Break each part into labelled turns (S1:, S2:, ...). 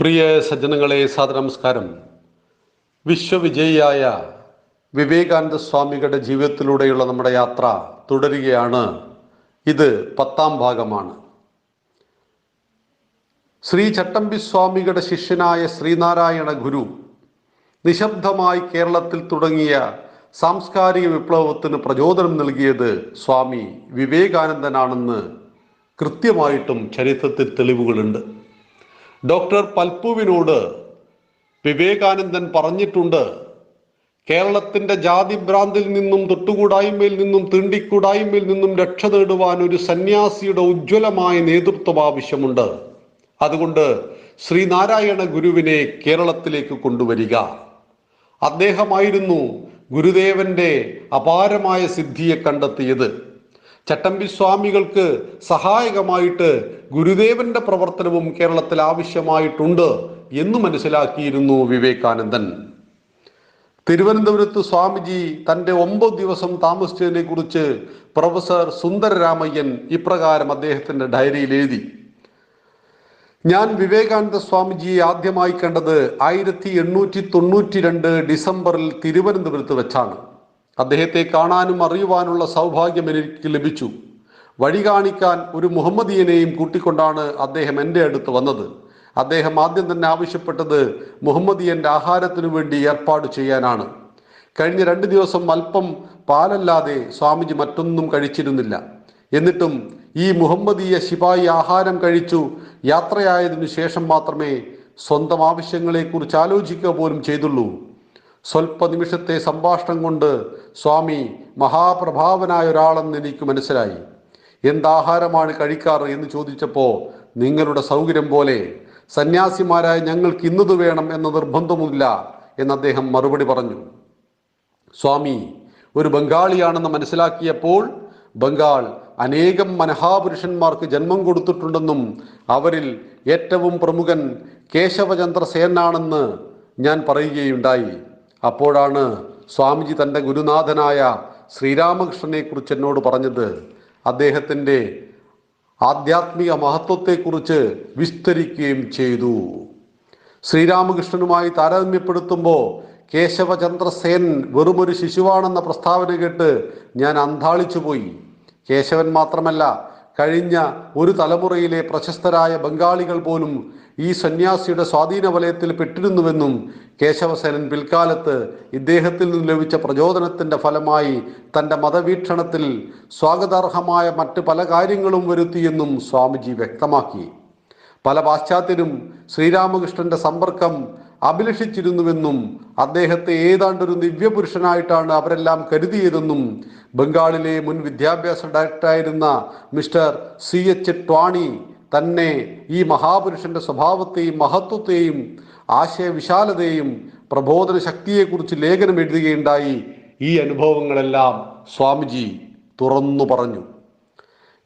S1: പ്രിയ സജ്ജനങ്ങളെ സാദനമസ്കാരം വിശ്വവിജയിയായ വിവേകാനന്ദ സ്വാമികളുടെ ജീവിതത്തിലൂടെയുള്ള നമ്മുടെ യാത്ര തുടരുകയാണ്. ഇത് പത്താം ഭാഗമാണ്. ശ്രീ ചട്ടമ്പി സ്വാമികളുടെ ശിഷ്യനായ ശ്രീനാരായണ ഗുരു നിശബ്ദമായി കേരളത്തിൽ തുടങ്ങിയ സാംസ്കാരിക വിപ്ലവത്തിന് പ്രചോദനം നൽകിയത് സ്വാമി വിവേകാനന്ദനാണെന്ന് കൃത്യമായിട്ടും ചരിത്രത്തിൽ തെളിവുകളുണ്ട്. ഡോക്ടർ പൽപ്പുവിനോട് വിവേകാനന്ദൻ പറഞ്ഞിട്ടുണ്ട് കേരളത്തിന്റെ ജാതിഭ്രാന്തിൽ നിന്നും തൊട്ടുകൂടായ്മയിൽ നിന്നും തീണ്ടിക്കൂടായ്മയിൽ നിന്നും രക്ഷ നേടുവാൻ ഒരു സന്യാസിയുടെ ഉജ്ജ്വലമായ നേതൃത്വം ആവശ്യമുണ്ട്. അതുകൊണ്ട് ശ്രീനാരായണ ഗുരുവിനെ കേരളത്തിലേക്ക് കൊണ്ടുവരിക. അദ്ദേഹമായിരുന്നു ഗുരുദേവന്റെ അപാരമായ സിദ്ധിയെ കണ്ടെത്തിയത്. ചട്ടമ്പി സ്വാമികൾക്ക് സഹായകമായിട്ട് ഗുരുദേവന്റെ പ്രവർത്തനവും കേരളത്തിൽ ആവശ്യമായിട്ടുണ്ട് എന്ന് മനസ്സിലാക്കിയിരുന്നു വിവേകാനന്ദൻ. തിരുവനന്തപുരത്ത് സ്വാമിജി തന്റെ ഒമ്പത് ദിവസം താമസിച്ചതിനെ കുറിച്ച് പ്രൊഫസർ സുന്ദരരാമയ്യൻ ഇപ്രകാരം അദ്ദേഹത്തിന്റെ ഡയറിയിൽ എഴുതി. ഞാൻ വിവേകാനന്ദ സ്വാമിജിയെ ആദ്യമായി കണ്ടത് ആയിരത്തി എണ്ണൂറ്റി തൊണ്ണൂറ്റി രണ്ട് ഡിസംബറിൽ തിരുവനന്തപുരത്ത് വെച്ചാണ്. അദ്ദേഹത്തെ കാണാനും അറിയുവാനുള്ള സൗഭാഗ്യം എനിക്ക് ലഭിച്ചു. വഴി കാണിക്കാൻ ഒരു മുഹമ്മദീയനെയും കൂട്ടിക്കൊണ്ടാണ് അദ്ദേഹം എന്റെ അടുത്ത് വന്നത്. അദ്ദേഹം ആദ്യം തന്നെ ആവശ്യപ്പെട്ടത് മുഹമ്മദിയന്റെ ആഹാരത്തിനു വേണ്ടി ഏർപ്പാട് ചെയ്യാനാണ്. കഴിഞ്ഞ രണ്ട് ദിവസം അല്പം പാലല്ലാതെ സ്വാമിജി മറ്റൊന്നും കഴിച്ചിരുന്നില്ല. എന്നിട്ടും ഈ മുഹമ്മദീയ ശിപായി ആഹാരം കഴിച്ചു യാത്രയായതിനു ശേഷം മാത്രമേ സ്വന്തം ആവശ്യങ്ങളെക്കുറിച്ച് ആലോചിക്കുക പോലും ചെയ്തുള്ളൂ. സ്വല്പ നിമിഷത്തെ സംഭാഷണം കൊണ്ട് സ്വാമി മഹാപ്രഭാവനായ ഒരാളെന്ന് എനിക്ക് മനസ്സിലായി. എന്താഹാരമാണ് കഴിക്കാറ് എന്ന് ചോദിച്ചപ്പോൾ നിങ്ങളുടെ സൗകര്യം പോലെ സന്യാസിമാരായ ഞങ്ങൾക്ക് ഇന്നത് വേണം എന്ന നിർബന്ധമില്ല എന്ന് അദ്ദേഹം മറുപടി പറഞ്ഞു. സ്വാമി ഒരു ബംഗാളിയാണെന്ന് മനസ്സിലാക്കിയപ്പോൾ ബംഗാൾ അനേകം മനഹാപുരുഷന്മാർക്ക് ജന്മം കൊടുത്തിട്ടുണ്ടെന്നും അവരിൽ ഏറ്റവും പ്രമുഖൻ കേശവചന്ദ്ര സേനാണെന്ന് ഞാൻ പറയുകയുണ്ടായി. അപ്പോഴാണ് സ്വാമിജി തന്റെ ഗുരുനാഥനായ ശ്രീരാമകൃഷ്ണനെക്കുറിച്ച് എന്നോട് പറഞ്ഞത് അദ്ദേഹത്തിന്റെ ആധ്യാത്മിക മഹത്വത്തെക്കുറിച്ച് വിസ്തരിക്കുകയും ചെയ്തു. ശ്രീരാമകൃഷ്ണനുമായി താരതമ്യപ്പെടുത്തുമ്പോൾ കേശവചന്ദ്രസേൻ വെറുമൊരു ശിശുവാണെന്ന പ്രസ്താവന കേട്ട് ഞാൻ അന്താളിച്ചു പോയി. കേശവൻ മാത്രമല്ല കഴിഞ്ഞ ഒരു തലമുറയിലെ പ്രശസ്തരായ ബംഗാളികൾ പോലും ഈ സന്യാസിയുടെ സ്വാധീന വലയത്തിൽ പെട്ടിരുന്നുവെന്നും കേശവസേനൻ പിൽക്കാലത്ത് ഇദ്ദേഹത്തിൽ നിന്ന് ലഭിച്ച പ്രചോദനത്തിന്റെ ഫലമായി തന്റെ മതവീക്ഷണത്തിൽ സ്വാഗതാർഹമായ മറ്റ് പല കാര്യങ്ങളും വരുത്തിയെന്നും സ്വാമിജി വ്യക്തമാക്കി. പല പാശ്ചാത്യരും ശ്രീരാമകൃഷ്ണന്റെ സമ്പർക്കം അഭിലഷിച്ചിരുന്നുവെന്നും അദ്ദേഹത്തെ ഏതാണ്ടൊരു ദിവ്യപുരുഷനായിട്ടാണ് അവരെല്ലാം കരുതിയതെന്നും ബംഗാളിലെ മുൻ വിദ്യാഭ്യാസ ഡയറക്ടറായിരുന്ന മിസ്റ്റർ സി എച്ച് ട്വാണി തന്നെ ഈ മഹാപുരുഷന്റെ സ്വഭാവത്തെയും മഹത്വത്തെയും ആശയവിശാലതയും പ്രബോധന ശക്തിയെക്കുറിച്ച് ലേഖനം എഴുതുകയുണ്ടായി. ഈ അനുഭവങ്ങളെല്ലാം സ്വാമിജി തുറന്നു പറഞ്ഞു.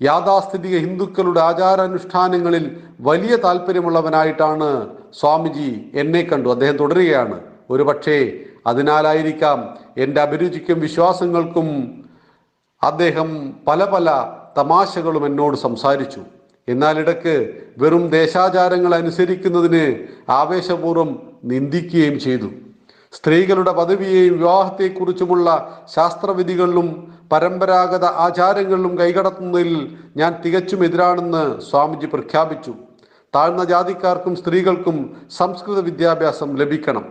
S1: യാഥാസ്ഥിതിക ഹിന്ദുക്കളുടെ ആചാരാനുഷ്ഠാനങ്ങളിൽ വലിയ താല്പര്യമുള്ളവനായിട്ടാണ് സ്വാമിജി എന്നെ കണ്ടു. അദ്ദേഹം തുടരുകയാണ്. ഒരുപക്ഷേ അതിനാലായിരിക്കാം എന്റെ അഭിരുചിക്കും വിശ്വാസങ്ങൾക്കും അദ്ദേഹം പല പല തമാശകളും എന്നോട് സംസാരിച്ചു. എന്നാൽ ഇടയ്ക്ക് വെറും ദേശാചാരങ്ങൾ അനുസരിക്കുന്നതിന് ആവേശപൂർവം നിന്ദിക്കുകയും ചെയ്തു. സ്ത്രീകളുടെ പദവിയെയും വിവാഹത്തെക്കുറിച്ചുമുള്ള ശാസ്ത്രവിധികളിലും പരമ്പരാഗത ആചാരങ്ങളിലും കൈകടത്തുന്നതിൽ ഞാൻ തികച്ചും എതിരാണെന്ന് സ്വാമിജി പ്രഖ്യാപിച്ചു. താഴ്ന്ന ജാതിക്കാർക്കും സ്ത്രീകൾക്കും സംസ്കൃത വിദ്യാഭ്യാസം ലഭിക്കണം.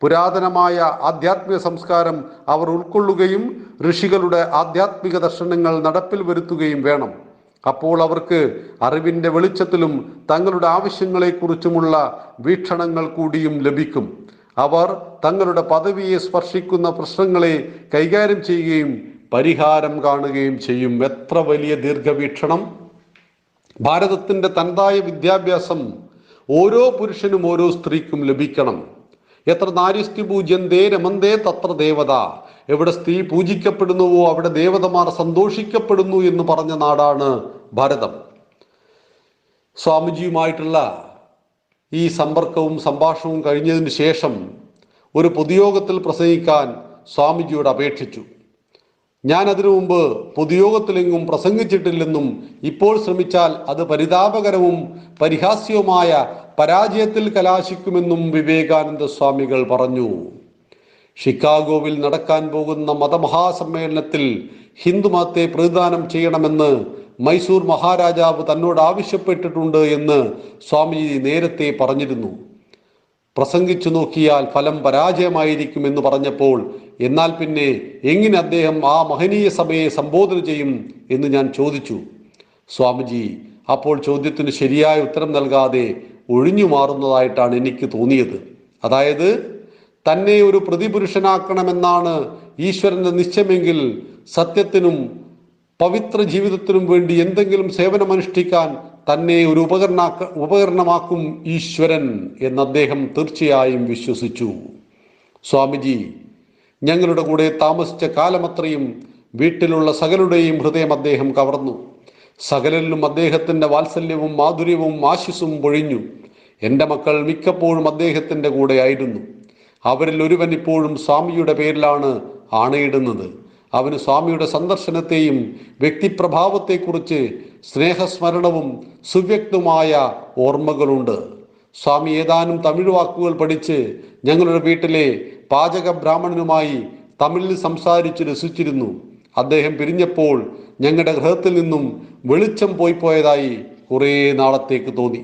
S1: പുരാതനമായ ആധ്യാത്മിക സംസ്കാരം അവർ ഉൾക്കൊള്ളുകയും ഋഷികളുടെ ആധ്യാത്മിക ദർശനങ്ങൾ നടപ്പിൽ വരുത്തുകയും വേണം. അപ്പോൾ അവർക്ക് അറിവിന്റെ വെളിച്ചത്തിലും തങ്ങളുടെ ആവശ്യങ്ങളെക്കുറിച്ചുമുള്ള വീക്ഷണങ്ങൾ കൂടിയും ലഭിക്കും. അവർ തങ്ങളുടെ പദവിയെ സ്പർശിക്കുന്ന പ്രശ്നങ്ങളെ കൈകാര്യം ചെയ്യുകയും പരിഹാരം കാണുകയും ചെയ്യും. എത്ര വലിയ ദീർഘവീക്ഷണം. ഭാരതത്തിന്റെ തനതായ വിദ്യാഭ്യാസം ഓരോ പുരുഷനും ഓരോ സ്ത്രീക്കും ലഭിക്കണം. എത്ര നാരിസ്തി പൂജ്യന്തേ രമന്തേ തത്ര ദേവത. എവിടെ സ്ത്രീ പൂജിക്കപ്പെടുന്നുവോ അവിടെ ദേവതമാർ സന്തോഷിക്കപ്പെടുന്നു എന്ന് പറഞ്ഞ നാടാണ് ഭാരതം. സ്വാമിജിയുമായിട്ടുള്ള ഈ സമ്പർക്കവും സംഭാഷണവും കഴിഞ്ഞതിന് ശേഷം ഒരു പൊതുയോഗത്തിൽ പ്രസംഗിക്കാൻ സ്വാമിജിയോട് അപേക്ഷിച്ചു. ഞാൻ അതിനു മുമ്പ് പൊതുയോഗത്തിലെങ്ങും പ്രസംഗിച്ചിട്ടില്ലെന്നും ഇപ്പോൾ ശ്രമിച്ചാൽ അത് പരിതാപകരവും പരിഹാസ്യവുമായ പരാജയത്തിൽ കലാശിക്കുമെന്നും വിവേകാനന്ദ സ്വാമികൾ പറഞ്ഞു. ഷിക്കാഗോവിൽ നടക്കാൻ പോകുന്ന മതമഹാസമ്മേളനത്തിൽ ഹിന്ദുമതത്തെ പ്രതിദാനം ചെയ്യണമെന്ന് മൈസൂർ മഹാരാജാവ് തന്നോട് ആവശ്യപ്പെട്ടിട്ടുണ്ട് എന്ന് സ്വാമിജി നേരത്തെ പറഞ്ഞിരുന്നു. പ്രസംഗിച്ചു നോക്കിയാൽ ഫലം പരാജയമായിരിക്കും എന്ന് പറഞ്ഞപ്പോൾ എന്നാൽ പിന്നെ എങ്ങനെ അദ്ദേഹം ആ മഹനീയ സഭയെ സംബോധന ചെയ്യും എന്ന് ഞാൻ ചോദിച്ചു. സ്വാമിജി അപ്പോൾ ചോദ്യത്തിന് ശരിയായ ഉത്തരം നൽകാതെ ഒഴിഞ്ഞു മാറുന്നതായിട്ടാണ് എനിക്ക് തോന്നിയത്. അതായത് തന്നെ ഒരു പ്രതിപുരുഷനാക്കണമെന്നാണ് ഈശ്വരന്റെ നിശ്ചയമെങ്കിൽ സത്യത്തിനും പവിത്ര ജീവിതത്തിനും വേണ്ടി എന്തെങ്കിലും സേവനമനുഷ്ഠിക്കാൻ തന്നെ ഒരു ഉപകരണാക്ക ഉപകരണമാക്കും ഈശ്വരൻ എന്ന് അദ്ദേഹം തീർച്ചയായും വിശ്വസിച്ചു. സ്വാമിജി ഞങ്ങളുടെ കൂടെ താമസിച്ച കാലമത്രയും വീട്ടിലുള്ള സകലുടെയും ഹൃദയം അദ്ദേഹം കവർന്നു. സകലിലും അദ്ദേഹത്തിന്റെ വാത്സല്യവും മാധുര്യവും ആശിസും പൊഴിഞ്ഞു. എന്റെ മക്കൾ മിക്കപ്പോഴും അദ്ദേഹത്തിന്റെ കൂടെ ആയിരുന്നു. അവരിൽ ഒരുവൻ ഇപ്പോഴും സ്വാമിയുടെ പേരിലാണ് ആണയിടുന്നത്. അവന് സ്വാമിയുടെ സന്ദർശനത്തെയും വ്യക്തിപ്രഭാവത്തെക്കുറിച്ച് സ്നേഹസ്മരണവും സുവ്യക്തമായ ഓർമ്മകളുണ്ട്. സ്വാമി ഏതാനും തമിഴ് വാക്കുകൾ പഠിച്ച് ഞങ്ങളുടെ വീട്ടിലെ പാചക ബ്രാഹ്മണനുമായി തമിഴിൽ സംസാരിച്ച് രസിച്ചിരുന്നു. അദ്ദേഹം പിരിഞ്ഞപ്പോൾ ഞങ്ങളുടെ ഗൃഹത്തിൽ നിന്നും വെളിച്ചം പോയി പോയതായി കുറേ നാളത്തേക്ക് തോന്നി.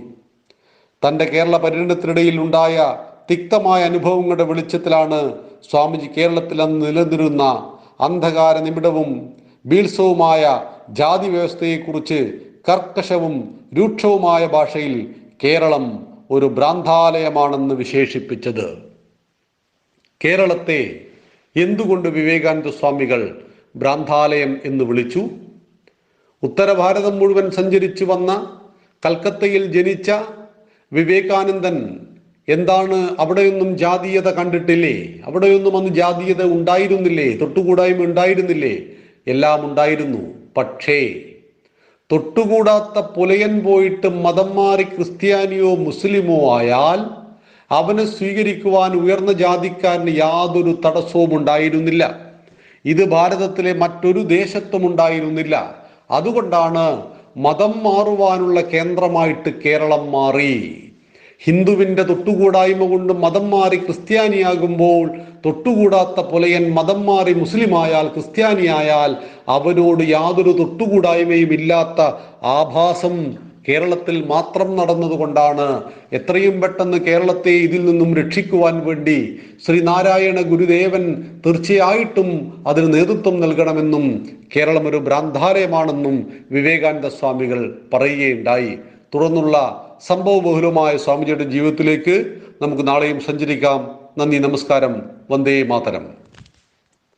S1: തന്റെ കേരള പര്യടനത്തിനിടയിൽ ഉണ്ടായ തിക്തമായ അനുഭവങ്ങളുടെ വെളിച്ചത്തിലാണ് സ്വാമിജി കേരളത്തിൽ അന്ന് നിലനിന്നിരുന്ന അന്ധകാര നിമിടവും ബീത്സവുമായ ജാതി വ്യവസ്ഥയെക്കുറിച്ച് കർക്കശവും രൂക്ഷവുമായ ഭാഷയിൽ കേരളം ഒരു ഭ്രാന്താലയമാണെന്ന് വിശേഷിപ്പിച്ചത്. കേരളത്തെ എന്തുകൊണ്ട് വിവേകാനന്ദ സ്വാമികൾ ഭ്രാന്താലയം എന്ന് വിളിച്ചു? ഉത്തരഭാരതം മുഴുവൻ സഞ്ചരിച്ചു വന്ന കൽക്കത്തയിൽ ജനിച്ച വിവേകാനന്ദൻ എന്താണ് അവിടെയൊന്നും ജാതീയത കണ്ടിട്ടില്ലേ? അവിടെയൊന്നും അന്ന് ജാതീയത ഉണ്ടായിരുന്നില്ലേ? തൊട്ടുകൂടായ്മ ഉണ്ടായിരുന്നില്ലേ? എല്ലാം ഉണ്ടായിരുന്നു. പക്ഷേ തൊട്ടുകൂടാത്ത പുലയൻ പോയിട്ട് മതം മാറി ക്രിസ്ത്യാനിയോ മുസ്ലിമോ ആയാൽ അവനെ സ്വീകരിക്കുവാൻ ഉയർന്ന ജാതിക്കാരന് യാതൊരു തടസ്സവും ഉണ്ടായിരുന്നില്ല. ഇത് ഭാരതത്തിലെ മറ്റൊരു ദേശത്തും ഉണ്ടായിരുന്നില്ല. അതുകൊണ്ടാണ് മതം മാറുവാനുള്ള കേന്ദ്രമായിട്ട് കേരളം മാറി. ഹിന്ദുവിന്റെ തൊട്ടുകൂടായ്മ കൊണ്ട് മതം മാറി ക്രിസ്ത്യാനിയാകുമ്പോൾ തൊട്ടുകൂടാത്ത പുലയൻ മതം മാറി മുസ്ലിമായാൽ ക്രിസ്ത്യാനിയായാൽ അവനോട് യാതൊരു തൊട്ടുകൂടായ്മയും ഇല്ലാത്ത ആഭാസം കേരളത്തിൽ മാത്രം നടന്നതുകൊണ്ടാണ് എത്രയും പെട്ടെന്ന് കേരളത്തെ ഇതിൽ നിന്നും രക്ഷിക്കുവാൻ വേണ്ടി ശ്രീനാരായണ ഗുരുദേവൻ തീർച്ചയായിട്ടും അതിന് നേതൃത്വം നൽകണമെന്നും കേരളം ഒരു ഭ്രാന്താലയമാണെന്നും വിവേകാനന്ദ സ്വാമികൾ പറയുകയുണ്ടായി. തുടർന്നുള്ള സംഭവ ബഹുലമായ സ്വാമിജിയുടെ ജീവിതത്തിലേക്ക് നമുക്ക് നാളെയും സഞ്ചരിക്കാം. നന്ദി നമസ്കാരം. വന്ദേ മാതരം.